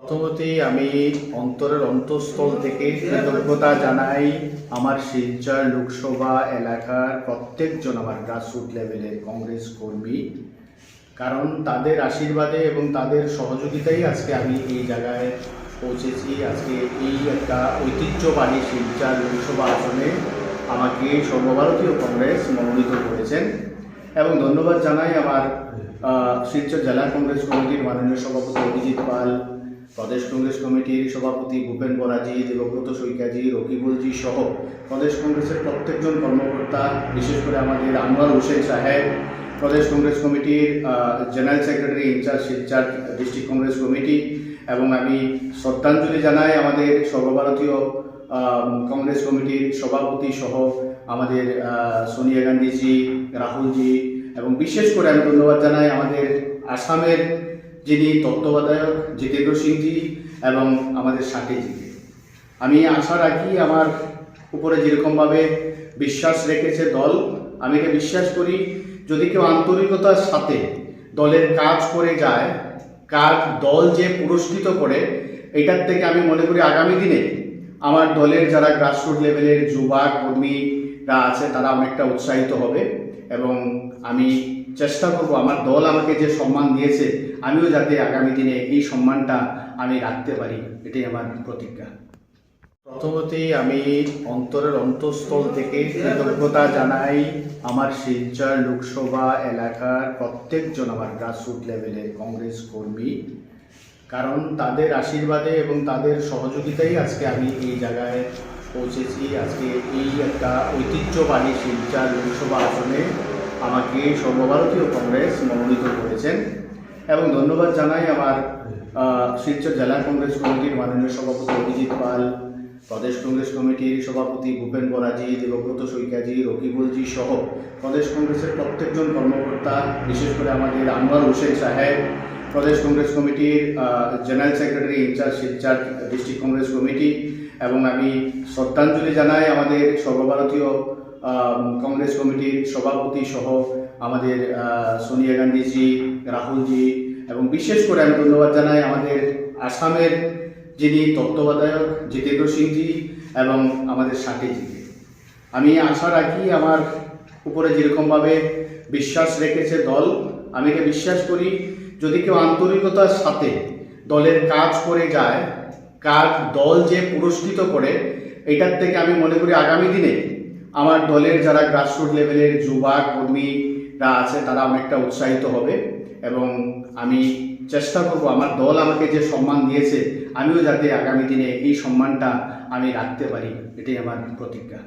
প্রথমতেই আমি অন্তরের অন্তঃস্থল থেকে কৃতজ্ঞতা জানাই আমার শিলচর লোকসভা এলাকার প্রত্যেকজন আমার গ্রাসরুট লেভেলের কংগ্রেস কর্মী। কারণ তাদের আশীর্বাদে এবং তাদের সহযোগিতাই আজকে আমি এই জায়গায় পৌঁছেছি। আজকে এই একটা ঐতিহ্যবাহী শিলচর লোকসভা আসনে আমাকে সর্বভারতীয় কংগ্রেস মনোনীত করেছেন। এবং ধন্যবাদ জানাই আমার শিলচর জেলা কংগ্রেস কমিটির মাননীয় সভাপতি অভিজিৎ পাল প্রদেশ কংগ্রেস কমিটির সভাপতি ভূপেন বরাজি, দেবব্রত সৈকাজি রকিবুলজি সহ প্রদেশ কংগ্রেসের প্রত্যেকজন কর্মকর্তা, বিশেষ করে আমাদের আনোয়ার হোসেন সাহেব, প্রদেশ কংগ্রেস কমিটির general secretary in charge Silchar district Congress committee এবং আমি শ্রদ্ধাঞ্জলি জানাই আমাদের সর্বভারতীয় কংগ্রেস কমিটির সভাপতি সহ আমাদের সোনিয়া গান্ধীজি, রাহুলজি এবং বিশেষ করে আমি ধন্যবাদ জানাই আমাদের আসামের যিনি তত্ত্বাবধায়ক জিতেন্দ্র সিংজি এবং আমাদের সাথীজিকে। আমি আশা রাখি আমার উপরে যেরকমভাবে বিশ্বাস রেখেছে দল, আমি এটা বিশ্বাস করি, যদি কেউ আন্তরিকতার সাথে দলের কাজ করে যায় কাজ দল যে পুরস্কৃত করে, এটার থেকে আমি মনে করি আগামী দিনে আমার দলের যারা গ্রাসরুট লেভেলের যুবা কর্মীরা আছে, তারা অনেকটা উৎসাহিত হবে এবং আমি চেষ্টা করব, আমার দল আমাকে যে সম্মান দিয়েছে, আমিও যাতে আগামী দিনে এই সম্মানটা আমি রাখতে পারি, এটাই আমার প্রতিজ্ঞা। প্রথমতেই আমি অন্তরের অন্তঃস্থল থেকে কৃতজ্ঞতা জানাই আমার শিলচর লোকসভা এলাকার প্রত্যেকজন আমার গ্রাসরুট লেভেলের কংগ্রেস কর্মী। কারণ তাদের আশীর্বাদে এবং তাদের সহযোগিতাই আজকে আমি এই জায়গায় পৌঁছেছি। আজকে এই একটা ঐতিহ্যবাহী শিলচর লোকসভা আসনে আমাকে সর্বভারতীয় কংগ্রেস মনোনীত করেছেন এবং ধন্যবাদ জানাই আমার শিলচর জেলা কংগ্রেস কমিটির মাননীয় সভাপতি অভিজিৎ পাল, প্রদেশ কংগ্রেস কমিটির সভাপতি ভূপেন বরাজি দেবব্রত সৈকাজি রকিবুলজি সহ প্রদেশ কংগ্রেসের প্রত্যেকজন কর্মকর্তা, বিশেষ করে আমাদের আনোয়ার হোসেন সাহেব, প্রদেশ কংগ্রেস কমিটির general secretary in charge Silchar district Congress committee এবং আমি শ্রদ্ধাঞ্জলি জানাই আমাদের সর্বভারতীয় কংগ্রেস কমিটির সভাপতি সহ আমাদের সোনিয়া গান্ধীজি, রাহুলজি এবং বিশেষ করে আমি ধন্যবাদ জানাই আমাদের আসামের যিনি তত্ত্বাবধায়ক জিতেন্দ্র সিংজি এবং আমাদের সাথীজিকে। আমি আশা রাখি আমার উপরে যেরকমভাবে বিশ্বাস রেখেছে দল, আমি এটা বিশ্বাস করি, যদি কেউ আন্তরিকতার সাথে দলের কাজ করে যায়, কাজ, দল যে পুরস্কৃত করে, এটার থেকে আমি মনে করি আগামী দিনে আমার দলের যারা গ্রাসরুট লেভেলের যুবা কর্মীরা আছে, তারা অনেকটা উৎসাহিত হবে এবং আমি চেষ্টা করব, আমার দল আমাকে যে সম্মান দিয়েছে, আমিও যাতে আগামী দিনে এই সম্মানটা আমি রাখতে পারি, এটাই আমার প্রতিজ্ঞা।